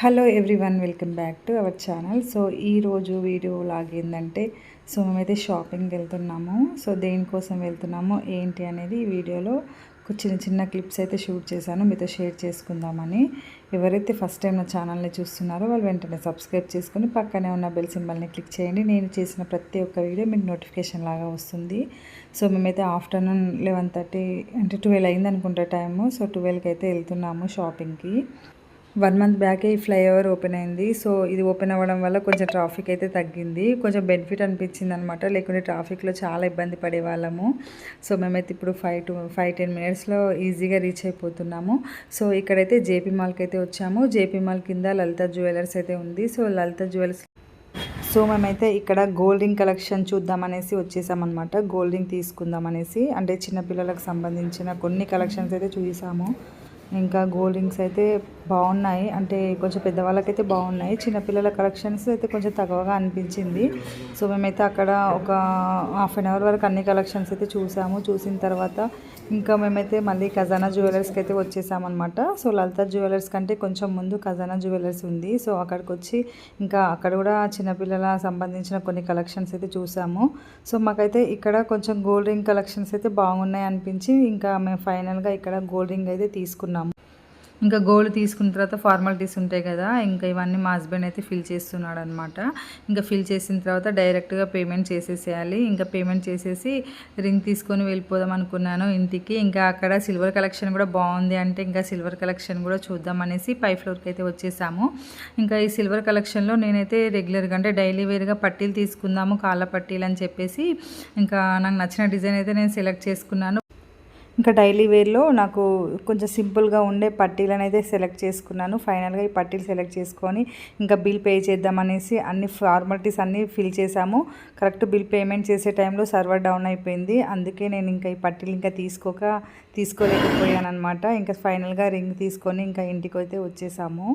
Hello everyone welcome back to our channel. So ఈరోజు video లాగేందంటే so మేమైతే షాపింగ్కి వెళ్తున్నాము. సో దేనికోసం వెళ్తున్నాము ఏంటి అనేది ఈ వీడియోలో ఒక చిన్న చిన్న క్లిప్స్ అయితే షూట్ చేశాను. మీతో షేర్ చేసుకుందామని. ఎవరైతే ఫస్ట్ టైం నా ఛానల్ని చూస్తున్నారో వాళ్ళు వెంటనే సబ్స్క్రైబ్ చేసుకుని పక్కనే ఉన్న బెల్ సింబల్ని క్లిక్ చేయండి. నేను చేసిన ప్రతి ఒక్క వీడియో మీకు నోటిఫికేషన్ లాగా వస్తుంది. సో మేమైతే ఆఫ్టర్నూన్ లెవెన్ థర్టీ అంటే ట్వెల్వ్ అయింది అనుకుంటా టైము. సో ట్వెల్వ్కి అయితే వెళ్తున్నాము షాపింగ్కి. వన్ మంత్ బ్యాకే ఈ ఫ్లైఓవర్ ఓపెన్ అయింది. సో ఇది ఓపెన్ అవ్వడం వల్ల కొంచెం ట్రాఫిక్ అయితే తగ్గింది. కొంచెం బెనిఫిట్ అనిపించింది అనమాట లేకుంటే ట్రాఫిక్లో చాలా ఇబ్బంది పడే వాళ్ళము సో మేమైతే ఇప్పుడు ఫైవ్ టు ఫైవ్ టెన్ మినిట్స్లో ఈజీగా రీచ్ అయిపోతున్నాము. సో ఇక్కడైతే జేపీ మాల్కి అయితే వచ్చాము. జేపీ మాల్ కింద లలిత జ్యువెలర్స్ అయితే ఉంది. సో లలిత జ్యువెలర్స్ సో మేమైతే ఇక్కడ గోల్డ్ రింగ్ కలెక్షన్ చూద్దామనేసి వచ్చేసామన్నమాట. గోల్డ్ రింగ్ తీసుకుందామనేసి అంటే చిన్నపిల్లలకు సంబంధించిన కొన్ని కలెక్షన్స్ అయితే చూసాము. ఇంకా గోల్డ్ రింగ్స్ అయితే బాగున్నాయి. అంటే కొంచెం పెద్దవాళ్ళకైతే బాగున్నాయి. చిన్నపిల్లల కలెక్షన్స్ అయితే కొంచెం తక్కువగా అనిపించింది. సో మేమైతే అక్కడ ఒక హాఫ్ అన్ అవర్ వరకు అన్ని కలెక్షన్స్ అయితే చూసాము. చూసిన తర్వాత ఇంకా మేమైతే మళ్ళీ ఖజానా జ్యువెలర్స్కి అయితే వచ్చేసామన్నమాట. సో లలిత జ్యువెలర్స్ కంటే కొంచెం ముందు ఖజానా జ్యువెలర్స్ ఉంది. సో అక్కడికి వచ్చి ఇంకా అక్కడ కూడా చిన్నపిల్లల సంబంధించిన కొన్ని కలెక్షన్స్ అయితే చూసాము. సో మాకైతే ఇక్కడ కొంచెం గోల్డ్ రింగ్ కలెక్షన్స్ అయితే బాగున్నాయి అనిపించి ఇంకా మేము ఫైనల్గా ఇక్కడ గోల్డ్ రింగ్ అయితే తీసుకున్నాము. ఇంకా గోల్డ్ తీసుకున్న తర్వాత ఫార్మాలిటీస్ ఉంటాయి కదా ఇంకా ఇవన్నీ మా హస్బెండ్ అయితే ఫిల్ చేస్తున్నాడు అనమాట ఇంకా ఫిల్ చేసిన తర్వాత డైరెక్ట్గా పేమెంట్ చేసేసేయాలి. ఇంకా పేమెంట్ చేసేసి రింగ్ తీసుకొని వెళ్ళిపోదాం అనుకున్నాను ఇంటికి. ఇంకా అక్కడ సిల్వర్ కలెక్షన్ కూడా బాగుంది అంటే ఇంకా సిల్వర్ కలెక్షన్ కూడా చూద్దాం అనేసి పై ఫ్లోర్కి అయితే వచ్చేసాము. ఇంకా ఈ సిల్వర్ కలెక్షన్లో నేనైతే రెగ్యులర్గా అంటే డైలీ వేర్గా పట్టీలు తీసుకుందాము కాళ్ళ పట్టీలు అని చెప్పేసి ఇంకా నాకు నచ్చిన డిజైన్ అయితే నేను సెలెక్ట్ చేసుకున్నాను. ఇంకా డైలీ వేర్లో నాకు కొంచెం సింపుల్గా ఉండే పట్టీలను అయితే సెలెక్ట్ చేసుకున్నాను. ఫైనల్గా ఈ పట్టీలు సెలెక్ట్ చేసుకొని ఇంకా బిల్ పే చేద్దామనేసి అన్ని ఫార్మాలిటీస్ అన్నీ ఫిల్ చేశాము. కరెక్ట్ బిల్ పేమెంట్ చేసే టైంలో సర్వర్ డౌన్ అయిపోయింది. అందుకే నేను ఇంకా ఈ పట్టీలు ఇంకా తీసుకోక తీసుకోలేకపోయాను అనమాట ఇంకా ఫైనల్గా రింగ్ తీసుకొని ఇంకా ఇంటికి అయితే వచ్చేసాము.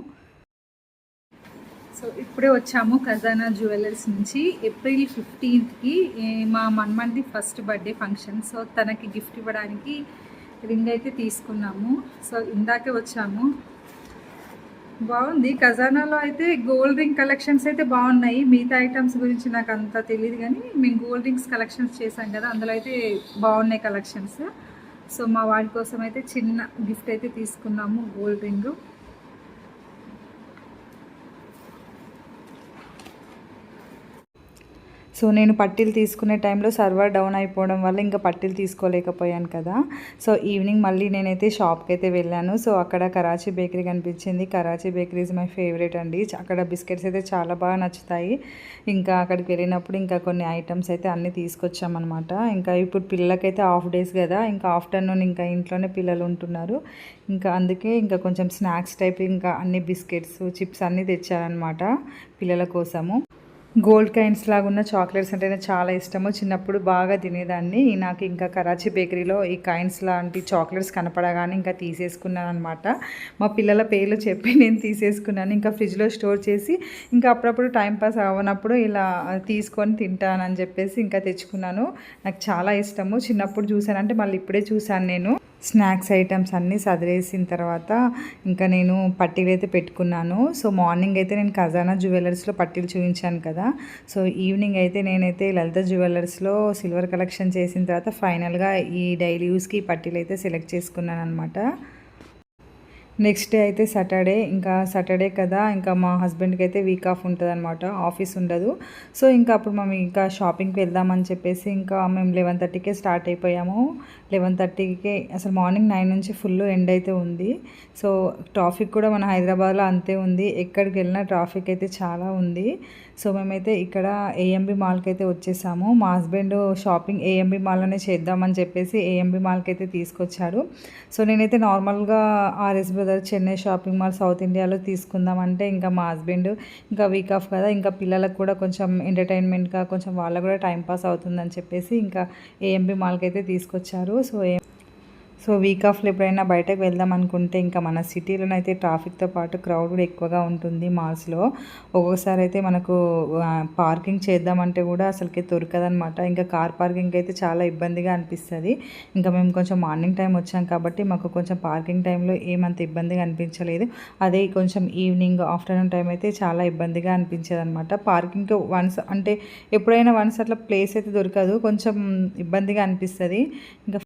సో ఇప్పుడే వచ్చాము ఖజానా జ్యువెలర్స్ నుంచి. ఏప్రిల్ ఫిఫ్టీన్త్కి మా మన్మంది ఫస్ట్ బర్త్డే ఫంక్షన్. సో తనకి గిఫ్ట్ ఇవ్వడానికి రింగ్ అయితే తీసుకున్నాము. సో ఇందాకే వచ్చాము. బాగుంది. ఖజానాలో అయితే గోల్డ్ రింగ్ కలెక్షన్స్ అయితే బాగున్నాయి. మిగతా ఐటమ్స్ గురించి నాకు అంత తెలియదు కానీ మేము గోల్డ్ రింగ్స్ కలెక్షన్స్ చేసాం కదా అందులో అయితే బాగున్నాయి కలెక్షన్స్. సో మా వాడి కోసం అయితే చిన్న గిఫ్ట్ అయితే తీసుకున్నాము గోల్డ్ రింగు. సో నేను పట్టీలు తీసుకునే టైంలో సర్వర్ డౌన్ అయిపోవడం వల్ల ఇంకా పట్టీలు తీసుకోలేకపోయాను కదా. సో ఈవినింగ్ మళ్ళీ నేనైతే షాప్కి అయితే వెళ్ళాను. సో అక్కడ కరాచీ బేకరీ కనిపించింది. Karachi bakery is my favourite అండి. అక్కడ బిస్కెట్స్ అయితే చాలా బాగా నచ్చుతాయి. ఇంకా అక్కడికి వెళ్ళినప్పుడు ఇంకా కొన్ని ఐటమ్స్ అయితే అన్నీ తీసుకొచ్చామన్నమాట. ఇంకా ఇప్పుడు పిల్లలకైతే హాఫ్ డేస్ కదా. ఇంకా ఆఫ్టర్నూన్ ఇంకా ఇంట్లోనే పిల్లలు ఉంటున్నారు. ఇంకా అందుకే ఇంకా కొంచెం స్నాక్స్ టైప్ ఇంకా అన్ని బిస్కెట్స్ చిప్స్ అన్నీ తెచ్చారనమాట పిల్లల కోసము. గోల్డ్ కైన్స్ లాగా ఉన్న చాక్లెట్స్ అంటే నాకు చాలా ఇష్టము. చిన్నప్పుడు బాగా తినేదాన్ని. నాకు ఇంకా కరాచీ బేకరీలో ఈ కైన్స్ లాంటి చాక్లెట్స్ కనపడగానే ఇంకా తీసేసుకున్నాను అనమాట మా పిల్లల పేర్లు చెప్పి నేను తీసేసుకున్నాను. ఇంకా ఫ్రిడ్జ్లో స్టోర్ చేసి ఇంకా అప్పుడప్పుడు టైంపాస్ అవ్వనప్పుడు ఇలా తీసుకొని తింటానని చెప్పేసి ఇంకా తెచ్చుకున్నాను. నాకు చాలా ఇష్టము. చిన్నప్పుడు చూసానంటే మళ్ళీ ఇప్పుడే చూసాను నేను. స్నాక్స్ ఐటమ్స్ అన్నీ సదిరేసిన తర్వాత ఇంకా నేను పట్టీలు అయితే పెట్టుకున్నాను. సో మార్నింగ్ అయితే నేను ఖజానా జ్యువెలర్స్లో పట్టీలు చూపించాను కదా. సో ఈవినింగ్ అయితే నేనైతే లలిత జ్యువెలర్స్లో సిల్వర్ కలెక్షన్ చేసిన తర్వాత ఫైనల్గా ఈ డైలీ యూస్కి ఈ పట్టీలు అయితే సెలెక్ట్ చేసుకున్నాను అనమాట నెక్స్ట్ డే అయితే సాటర్డే ఇంకా సాటర్డే కదా ఇంకా మా హస్బెండ్కి అయితే వీక్ ఆఫ్ ఉంటుంది అనమాట ఆఫీస్ ఉండదు. సో ఇంకా అప్పుడు మేము ఇంకా షాపింగ్కి వెళ్దామని చెప్పేసి ఇంకా మేము లెవెన్ థర్టీకే స్టార్ట్ అయిపోయాము. లెవెన్ థర్టీకే అసలు మార్నింగ్ నైన్ నుంచి ఫుల్ ఎండ్ అయితే ఉంది. సో ట్రాఫిక్ కూడా మన హైదరాబాద్లో అంతే ఉంది. ఎక్కడికి వెళ్ళినా ట్రాఫిక్ అయితే చాలా ఉంది. సో మేమైతే ఇక్కడ ఏఎంబి మాల్కి అయితే వచ్చేసాము. మా హస్బెండ్ షాపింగ్ ఏఎంబి మాల్లోనే చేద్దామని చెప్పేసి ఏఎంబి మాల్కి అయితే తీసుకొచ్చాడు. సో నేనైతే నార్మల్గా RS brother Chennai shopping mall south ఇండియాలో తీసుకుందామంటే ఇంకా మా హస్బెండ్ ఇంకా వీక్ ఆఫ్ కదా ఇంకా పిల్లలకు కూడా కొంచెం ఎంటర్టైన్మెంట్గా కొంచెం వాళ్ళకు కూడా టైం పాస్ అవుతుందని చెప్పేసి ఇంకా ఏఎంబి మాల్కి అయితే తీసుకొచ్చారు. సో సో వీక్ ఆఫ్లో ఎప్పుడైనా బయటకు వెళ్దాం అనుకుంటే ఇంకా మన సిటీలోనైతే ట్రాఫిక్తో పాటు క్రౌడ్ కూడా ఎక్కువగా ఉంటుంది మాల్స్లో ఒక్కొక్కసారి అయితే మనకు పార్కింగ్ చేద్దామంటే కూడా అసలుకి దొరకదనమాట ఇంకా కార్ పార్కింగ్ అయితే చాలా ఇబ్బందిగా అనిపిస్తుంది. ఇంకా మేము కొంచెం మార్నింగ్ టైం వచ్చాం కాబట్టి మాకు కొంచెం పార్కింగ్ టైంలో ఏమంత ఇబ్బందిగా అనిపించలేదు. అదే కొంచెం ఈవినింగ్ ఆఫ్టర్నూన్ టైం అయితే చాలా ఇబ్బందిగా అనిపించేది అనమాట పార్కింగ్ వన్స్ అంటే ఎప్పుడైనా వన్స్ అట్లా ప్లేస్ అయితే దొరకదు. కొంచెం ఇబ్బందిగా అనిపిస్తుంది. ఇంకా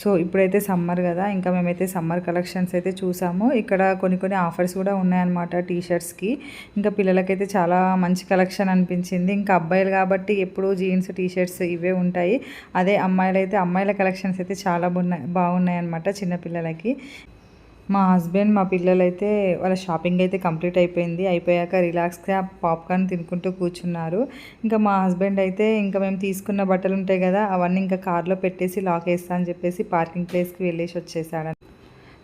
సో ఇప్పుడైతే సమ్మర్ కదా ఇంకా మేమైతే సమ్మర్ కలెక్షన్స్ అయితే చూసాము. ఇక్కడ కొన్ని కొన్ని ఆఫర్స్ కూడా ఉన్నాయన్నమాట టీ షర్ట్స్కి ఇంకా పిల్లలకైతే చాలా మంచి కలెక్షన్ అనిపించింది. ఇంకా అబ్బాయిలు కాబట్టి ఎప్పుడు జీన్స్ టీ షర్ట్స్ ఇవే ఉంటాయి. అదే అమ్మాయిలు అయితే అమ్మాయిల కలెక్షన్స్ అయితే చాలా బాగున్నాయి బాగున్నాయి అనమాట చిన్నపిల్లలకి మా హస్బెండ్ మా పిల్లలు అయితే వాళ్ళ షాపింగ్ అయితే కంప్లీట్ అయిపోయింది. అయిపోయాక రిలాక్స్గా పాప్కార్న్ తినుకుంటూ కూర్చున్నారు. ఇంకా మా హస్బెండ్ అయితే ఇంకా మేము తీసుకున్న బట్టలు ఉంటాయి కదా అవన్నీ ఇంకా కార్లో పెట్టేసి లాక్ వేస్తా అని చెప్పేసి పార్కింగ్ ప్లేస్కి వెళ్ళేసి వచ్చేసాడు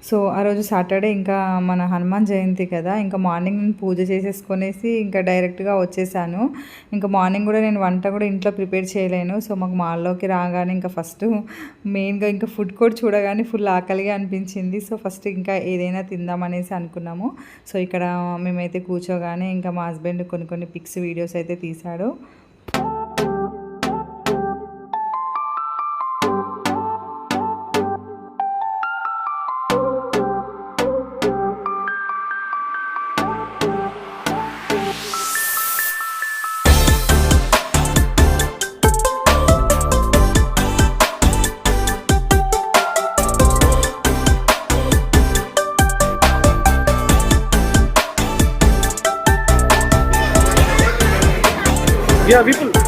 సో ఆ రోజు సాటర్డే ఇంకా మన హనుమాన్ జయంతి కదా ఇంకా మార్నింగ్ నేను పూజ చేసేసుకొనేసి ఇంకా డైరెక్ట్గా వచ్చేసాను. ఇంకా మార్నింగ్ కూడా నేను వంట కూడా ఇంట్లో ప్రిపేర్ చేయలేను. సో మాకు మాల్లోకి రాగానే ఇంకా ఫస్ట్ మెయిన్గా ఇంకా ఫుడ్ కోర్ట్ చూడగానే ఫుల్ ఆకలిగా అనిపించింది. సో ఫస్ట్ ఇంకా ఏదైనా తిందామనేసి అనుకున్నాము. సో ఇక్కడ మేమైతే కూర్చోగానే ఇంకా మా హస్బెండ్ కొన్ని కొన్ని పిక్స్ వీడియోస్ అయితే తీశాడు Yeah, people.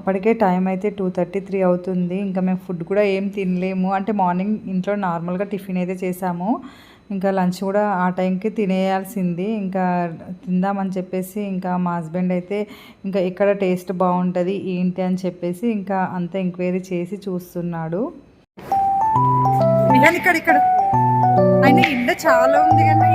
అప్పటికే టైం అయితే టూ థర్టీ త్రీ అవుతుంది. ఇంకా మేము ఫుడ్ కూడా ఏం తినలేము. అంటే మార్నింగ్ ఇంట్లో నార్మల్గా టిఫిన్ అయితే చేసాము. ఇంకా లంచ్ కూడా ఆ టైంకి తినేయాల్సింది. ఇంకా తిందామని చెప్పేసి ఇంకా మా హస్బెండ్ అయితే ఇంకా ఎక్కడ టేస్ట్ బాగుంటుంది ఏంటి అని చెప్పేసి ఇంకా అంత ఎంక్వైరీ చేసి చూస్తున్నాడు. ఇక్కడ ఇక్కడ. ఆయన ఇండ చాలా ఉంది కానీ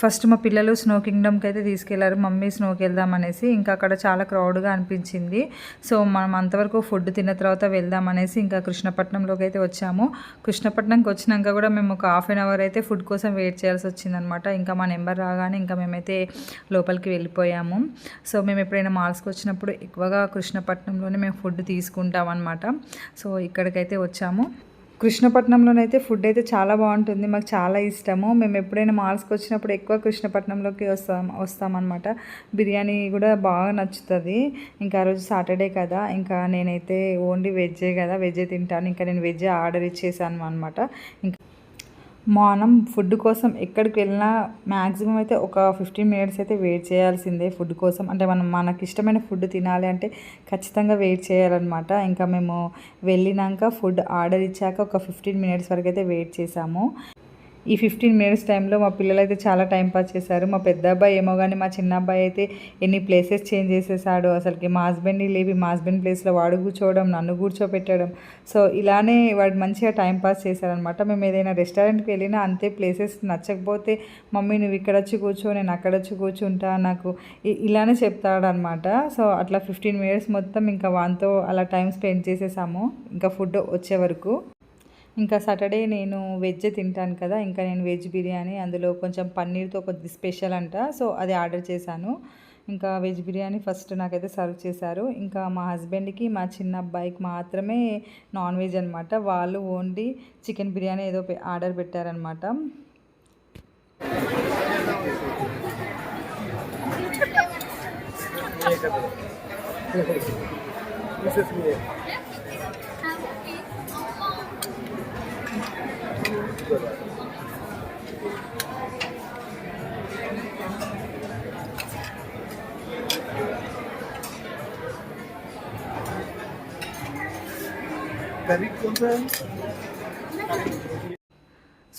ఫస్ట్ మా పిల్లలు స్నో కింగ్డమ్కి అయితే తీసుకెళ్ళారు. మమ్మీ స్నోకి వెళ్దాం అనేసి. ఇంకా అక్కడ చాలా క్రౌడ్గా అనిపించింది. సో మనం అంతవరకు ఫుడ్ తిన్న తర్వాత వెళ్దాం అనేసి ఇంకా కృష్ణపట్నంలోకి అయితే వచ్చాము. కృష్ణపట్నంకి వచ్చినాక కూడా మేము ఒక హాఫ్ అన్ అవర్ అయితే ఫుడ్ కోసం వెయిట్ చేయాల్సి వచ్చిందనమాట. ఇంకా మా నెంబర్ రాగానే ఇంకా మేమైతే లోపలికి వెళ్ళిపోయాము. సో మేము ఎప్పుడైనా మాల్స్కి వచ్చినప్పుడు ఎక్కువగా కృష్ణపట్నంలోనే మేము ఫుడ్ తీసుకుంటాం అనమాట సో ఇక్కడికైతే వచ్చాము. కృష్ణపట్నంలోనైతే ఫుడ్ అయితే చాలా బాగుంటుంది. మాకు చాలా ఇష్టము. మేము ఎప్పుడైనా మాల్స్కి వచ్చినప్పుడు ఎక్కువ కృష్ణపట్నంలోకి వస్తాం వస్తామన్నమాట. బిర్యానీ కూడా బాగా నచ్చుతుంది. ఇంకా ఆ రోజు సాటర్డే కదా. ఇంకా నేనైతే ఓన్లీ వెజ్జే కదా. వెజ్జే తింటాను. ఇంకా నేను వెజ్జే ఆర్డర్ ఇచ్చేసాను అనమాట ఇంకా మనం ఫుడ్ కోసం ఎక్కడికి వెళ్ళినా మ్యాక్సిమం అయితే ఒక ఫిఫ్టీన్ మినిట్స్ అయితే వెయిట్ చేయాల్సిందే ఫుడ్ కోసం. అంటే మనం మనకి ఇష్టమైన ఫుడ్ తినాలి అంటే ఖచ్చితంగా వెయిట్ చేయాలన్నమాట. ఇంకా మేము వెళ్ళినాక ఫుడ్ ఆర్డర్ ఇచ్చాక ఒక ఫిఫ్టీన్ మినిట్స్ వరకు అయితే వెయిట్ చేసాము ఈ ఫిఫ్టీన్ మినిట్స్ టైంలో మా పిల్లలు అయితే చాలా టైం పాస్ చేశారు. మా పెద్ద అబ్బాయి ఏమో కానీ మా చిన్న అబ్బాయి అయితే ఎన్ని ప్లేసెస్ చేంజ్ చేసేసాడు. అసలుకి మా హస్బెండ్ని లేవి మా హస్బెండ్ ప్లేస్లో వాడు కూర్చోవడం నన్ను కూర్చోపెట్టడం. సో ఇలానే వాడు మంచిగా టైం పాస్ చేశారనమాట మేము ఏదైనా రెస్టారెంట్కి వెళ్ళినా అంతే ప్లేసెస్ నచ్చకపోతే మమ్మీ నువ్వు ఇక్కడ వచ్చి కూర్చో నేను అక్కడ వచ్చి కూర్చుంటా నాకు ఇ- ఇలానే చెప్తాడనమాట సో అట్లా ఫిఫ్టీన్ మినిట్స్ మొత్తం ఇంకా వాంతో అలా టైం స్పెండ్ చేసేసాము. ఇంకా ఫుడ్ వచ్చే వరకు. ఇంకా సాటర్డే నేను వెజ్ తింటాను కదా ఇంకా నేను వెజ్ బిర్యానీ అందులో కొంచెం పన్నీర్తో కొద్ది స్పెషల్ అంట. సో అది ఆర్డర్ చేశాను. ఇంకా వెజ్ బిర్యానీ ఫస్ట్ నాకైతే సర్వ్ చేశారు. ఇంకా మా హస్బెండ్కి మా చిన్న అబ్బాయికి మాత్రమే నాన్ వెజ్ అనమాట వాళ్ళు ఓన్లీ చికెన్ బిర్యానీ ఏదో ఆర్డర్ పెట్టారనమాట करी David Contra.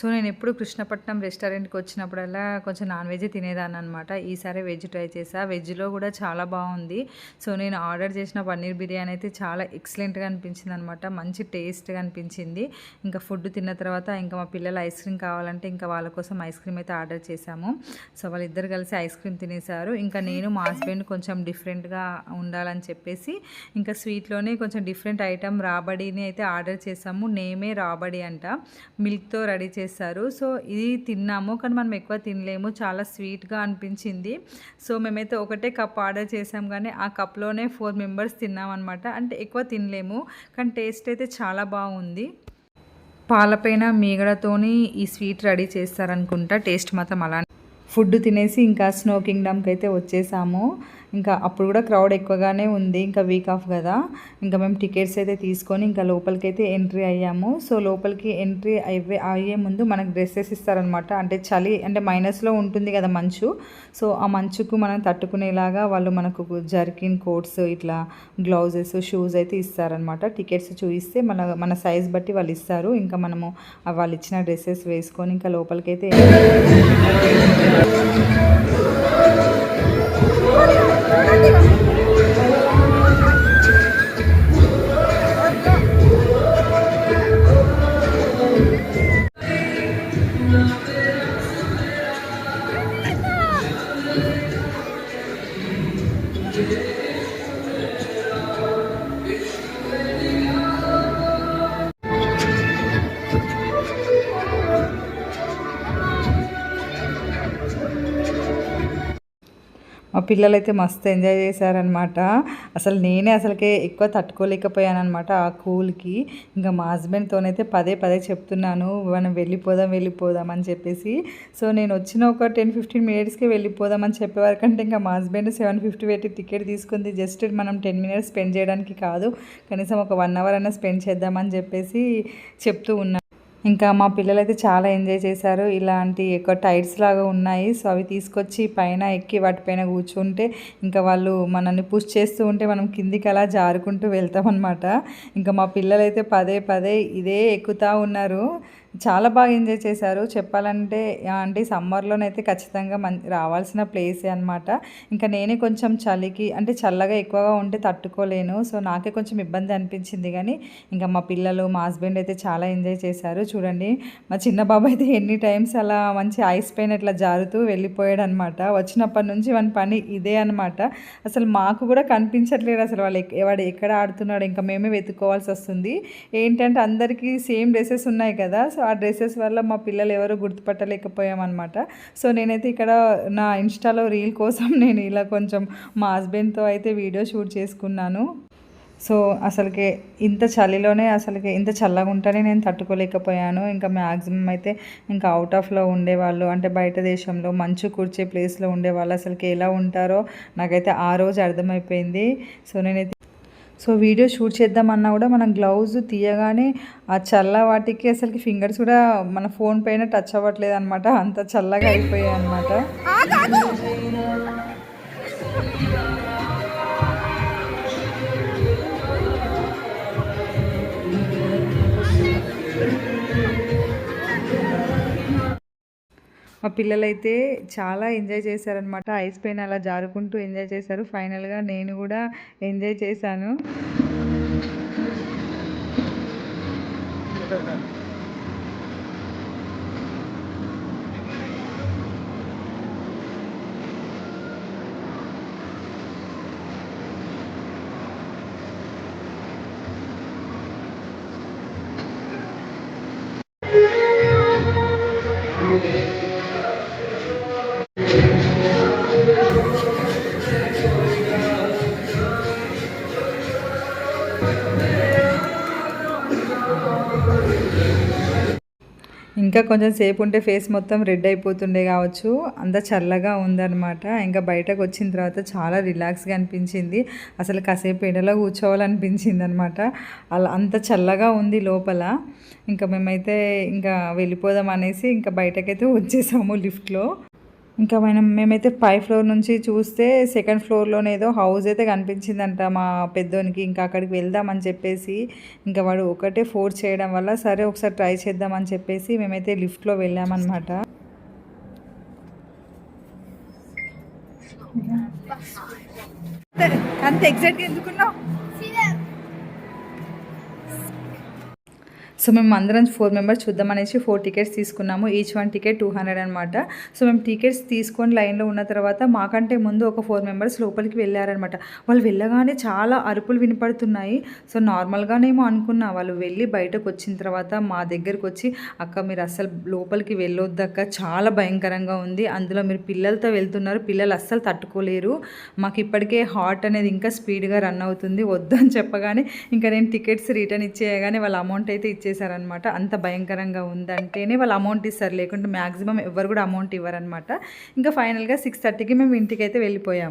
సో నేను ఎప్పుడు కృష్ణపట్నం రెస్టారెంట్కి వచ్చినప్పుడల్లా కొంచెం నాన్ వెజ్ తినేదాన్ని అనమాట ఈసారి వెజ్ ట్రై చేసా. వెజ్లో కూడా చాలా బాగుంది. సో నేను ఆర్డర్ చేసిన పన్నీర్ బిర్యానీ అయితే చాలా ఎక్సలెంట్గా అనిపించింది అనమాట మంచి టేస్ట్గా అనిపించింది. ఇంకా ఫుడ్ తిన్న తర్వాత ఇంకా మా పిల్లలు ఐస్ క్రీమ్ కావాలంటే ఇంకా వాళ్ళ కోసం ఐస్ క్రీమ్ అయితే ఆర్డర్ చేశాము సో వాళ్ళిద్దరు కలిసి ఐస్ క్రీమ్ తినేశారు. ఇంకా నేను మా హస్బెండ్ కొంచెం డిఫరెంట్గా ఉండాలని చెప్పేసి ఇంకా స్వీట్లోనే కొంచెం డిఫరెంట్ ఐటమ్ రాబడిని అయితే ఆర్డర్ చేసాము. నేమే రాబడి అంట. మిల్క్తో రెడీ చేసి చేస్తారు సో ఇది తిన్నాము. కానీ మనం ఎక్కువ తినలేము. చాలా స్వీట్గా అనిపించింది. సో మేమైతే ఒకటే కప్ ఆర్డర్ చేసాం కానీ ఆ కప్లోనే ఫోర్ మెంబర్స్ తిన్నాం అనమాట అంటే ఎక్కువ తినలేము. కానీ టేస్ట్ అయితే చాలా బాగుంది. పాలపైన మీగడతోని ఈ స్వీట్ రెడీ చేస్తారనుకుంటా. టేస్ట్ మాత్రం అలా ఫుడ్ తినేసి ఇంకా స్నో కింగ్డమ్కి అయితే వచ్చేసాము. ఇంకా అప్పుడు కూడా క్రౌడ్ ఎక్కువగానే ఉంది ఇంకా వీక్ ఆఫ్ కదా. ఇంకా మేము టికెట్స్ అయితే తీసుకొని ఇంకా లోపలికి అయితే ఎంట్రీ అయ్యాము. సో లోపలికి ఎంట్రీ అయ్యే అయ్యే ముందు మనకు డ్రెస్సెస్ ఇస్తారనమాట అంటే చలి అంటే మైనస్లో ఉంటుంది కదా మంచు. సో ఆ మంచుకు మనం తట్టుకునేలాగా వాళ్ళు మనకు జర్కిన్ కోట్స్ ఇట్లా గ్లౌజెస్ షూస్ అయితే ఇస్తారనమాట టికెట్స్ చూపిస్తే మన మన సైజ్ బట్టి వాళ్ళు ఇస్తారు. ఇంకా మనము వాళ్ళు ఇచ్చిన డ్రెస్సెస్ వేసుకొని ఇంకా లోపలికైతే పిల్లలైతే మస్తు ఎంజాయ్ చేశారనమాట అసలు నేనే అసలుకే ఎక్కువ తట్టుకోలేకపోయాను అనమాట ఆ కూల్కి. ఇంకా మా హస్బెండ్తోనైతే పదే పదే చెప్తున్నాను మనం వెళ్ళిపోదాం వెళ్ళిపోదాం అని చెప్పేసి. సో నేను వచ్చిన ఒక టెన్ ఫిఫ్టీన్ మినిట్స్కి వెళ్ళిపోదాం అని చెప్పేవారికంటే ఇంకా మా హస్బెండ్ సెవెన్ ఫిఫ్టీ పెట్టి టికెట్ తీసుకుంది. జస్ట్ మనం టెన్ మినిట్స్ స్పెండ్ చేయడానికి కాదు కనీసం ఒక వన్ అవర్ అయినా స్పెండ్ చేద్దామని చెప్పేసి చెప్తూ ఉన్నాను ఇంకా మా పిల్లలైతే చాలా ఎంజాయ్ చేశారు. ఇలాంటి ఒక టైర్స్ లాగా ఉన్నాయి. సో అవి తీసుకొచ్చి పైన ఎక్కి వాటిపైన కూర్చుంటే ఇంకా వాళ్ళు మనల్ని పుష్ చేస్తూ ఉంటే మనం కిందికి అలా జారుకుంటూ వెళ్తాం ఇంకా మా పిల్లలైతే పదే పదే ఇదే ఎక్కుతా ఉన్నారు. చాలా బాగా ఎంజాయ్ చేశారు. చెప్పాలంటే అంటే సమ్మర్లోనైతే ఖచ్చితంగా మం రావాల్సిన ప్లేసే అనమాట ఇంకా నేనే కొంచెం చలికి అంటే చల్లగా ఎక్కువగా ఉంటే తట్టుకోలేను. సో నాకే కొంచెం ఇబ్బంది అనిపించింది కానీ ఇంకా మా పిల్లలు మా హస్బెండ్ అయితే చాలా ఎంజాయ్ చేశారు. చూడండి మా చిన్న బాబు అయితే ఎన్ని టైమ్స్ అలా మంచి ఐస్ పైన ఇట్లా జారుతూ వెళ్ళిపోయాడు అనమాట వచ్చినప్పటి నుంచి మన పని ఇదే అనమాట అసలు మాకు కూడా కనిపించట్లేదు అసలు వాళ్ళు ఎక్- వాడు ఎక్కడ ఆడుతున్నాడు ఇంకా మేమే వెతుక్కోవాల్సి వస్తుంది. ఏంటంటే అందరికీ సేమ్ డ్రెస్సెస్ ఉన్నాయి కదా సో సో ఆ డ్రెస్సెస్ వల్ల మా పిల్లలు ఎవరు గుర్తుపట్టలేకపోయామన్నమాట. సో నేనైతే ఇక్కడ నా ఇన్స్టాలో రీల్ కోసం నేను ఇలా కొంచెం మా హస్బెండ్తో అయితే వీడియో షూట్ చేసుకున్నాను. సో అసలుకి ఇంత చలిలోనే అసలుకి ఇంత చల్లగా ఉంటేనే నేను తట్టుకోలేకపోయాను. ఇంకా మ్యాక్సిమం అయితే ఇంకా అవుట్ ఆఫ్లో ఉండేవాళ్ళు అంటే బయట దేశంలో మంచు కూర్చే ప్లేస్లో ఉండేవాళ్ళు అసలుకి ఎలా ఉంటారో నాకైతే ఆ రోజు అర్థమైపోయింది. సో నేనైతే సో వీడియో షూట్ చేద్దామన్నా కూడా మనం గ్లౌజ్ తీయగానే ఆ చల్ల వాటికి అసలుకి ఫింగర్స్ కూడా మన ఫోన్ పైన టచ్ అవ్వట్లేదు అనమాట అంత చల్లగా అయిపోయాయి అనమాట మా పిల్లలైతే చాలా ఎంజాయ్ చేశారనమాట ఐస్ పైన అలా జారుకుంటూ ఎంజాయ్ చేశారు. ఫైనల్గా నేను కూడా ఎంజాయ్ చేశాను. ఇంకా కొంచెం సేపు ఉంటే ఫేస్ మొత్తం రెడ్ అయిపోతుండే కావచ్చు. అంత చల్లగా ఉందన్నమాట. ఇంకా బయటకు వచ్చిన తర్వాత చాలా రిలాక్స్గా అనిపించింది. అసలు కాసేపు ఎండలో కూర్చోవాలనిపించింది అనమాట అలా అంత చల్లగా ఉంది లోపల. ఇంకా మేమైతే ఇంకా వెళ్ళిపోదాం అనేసి ఇంకా బయటకైతే వచ్చేసాము లిఫ్ట్లో. ఇంకా మనం మేమైతే పై ఫ్లోర్ నుంచి చూస్తే సెకండ్ ఫ్లోర్లోనే ఏదో హౌస్ అయితే కనిపించిందంట మా పెద్దోనికి ఇంకా అక్కడికి వెళ్దామని చెప్పేసి ఇంకా వాడు ఒకటే ఫోర్స్ చేయడం వల్ల సరే ఒకసారి ట్రై చేద్దామని చెప్పేసి మేమైతే లిఫ్ట్లో వెళ్ళామన్నమాట అంత ఎగ్జాక్ట్ ఎందుకున్నావు సో మేము అందరం ఫోర్ మెంబర్స్ చూద్దామనేసి ఫోర్ టికెట్స్ తీసుకున్నాము. Each one ticket two hundred అనమాట సో మేము టికెట్స్ తీసుకొని లైన్లో ఉన్న తర్వాత మాకంటే ముందు ఒక ఫోర్ మెంబర్స్ లోపలికి వెళ్ళారనమాట వాళ్ళు వెళ్ళగానే చాలా అరుపులు వినపడుతున్నాయి. సో నార్మల్గానేమో అనుకున్నా వాళ్ళు వెళ్ళి బయటకు వచ్చిన తర్వాత మా దగ్గరకు వచ్చి అక్క మీరు అస్సలు లోపలికి వెళ్ళొద్దక్క చాలా భయంకరంగా ఉంది. అందులో మీరు పిల్లలతో వెళ్తున్నారు. పిల్లలు అస్సలు తట్టుకోలేరు. మాకు ఇప్పటికే హార్ట్ అనేది ఇంకా స్పీడ్గా రన్ అవుతుంది. వద్దని చెప్పగానే ఇంకా నేను టికెట్స్ రిటర్న్ ఇచ్చేయగానే వాళ్ళ అమౌంట్ అయితే చేశారనమాట అంత భయంకరంగా ఉందంటేనే వాళ్ళు అమౌంట్ ఇస్తారు. లేకుంటే మ్యాక్సిమం ఎవరు కూడా అమౌంట్ ఇవ్వరనమాట ఇంకా ఫైనల్గా సిక్స్ థర్టీకి మేము ఇంటికి అయితే వెళ్ళిపోయాము.